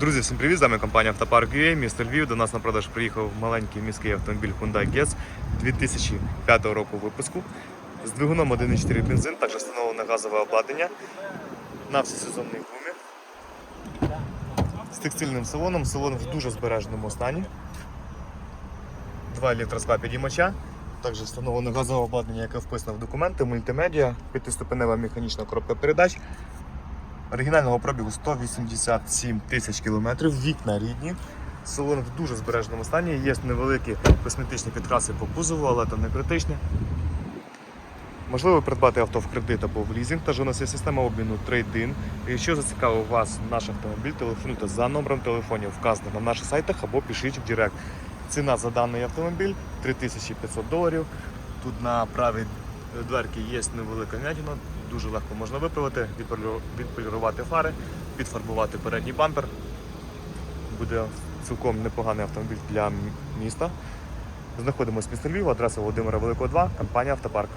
Друзі, всім привіт! З вами компанія Автопарк UA, місто Львів. До нас на продаж приїхав маленький міський автомобіль Hyundai Getz 2005 року випуску з двигуном 1.4 бензин, також встановлене газове обладнання на всесезонній гумі. З текстильним салоном. Салон в дуже збереженому стані. 2 літра підіймача. Також встановлено газове обладнання, яке вписано в документи, мультимедіа, п'ятиступенева механічна коробка передач. Оригінального пробігу 187 тисяч кілометрів, вікна рідні. Салон в дуже збереженому стані. Є невеликі косметичні підкраси по кузову, але це не критичні. Можливо придбати авто в кредит або в лізинг, тож у нас є система обміну трейдин. Якщо зацікавив вас наш автомобіль, телефонуйте за номером телефонів, вказаним на наших сайтах або пишіть в Директ. Ціна за даний автомобіль 3500 доларів. Тут на правій дверці є невелика м'ятина, дуже легко можна виправити, відполіру- відполірувати фари, підфарбувати передній бампер. Буде цілком непоганий автомобіль для міста. Знаходимося в місті Львів, адреса Володимира Великого 2, компанія Автопарк.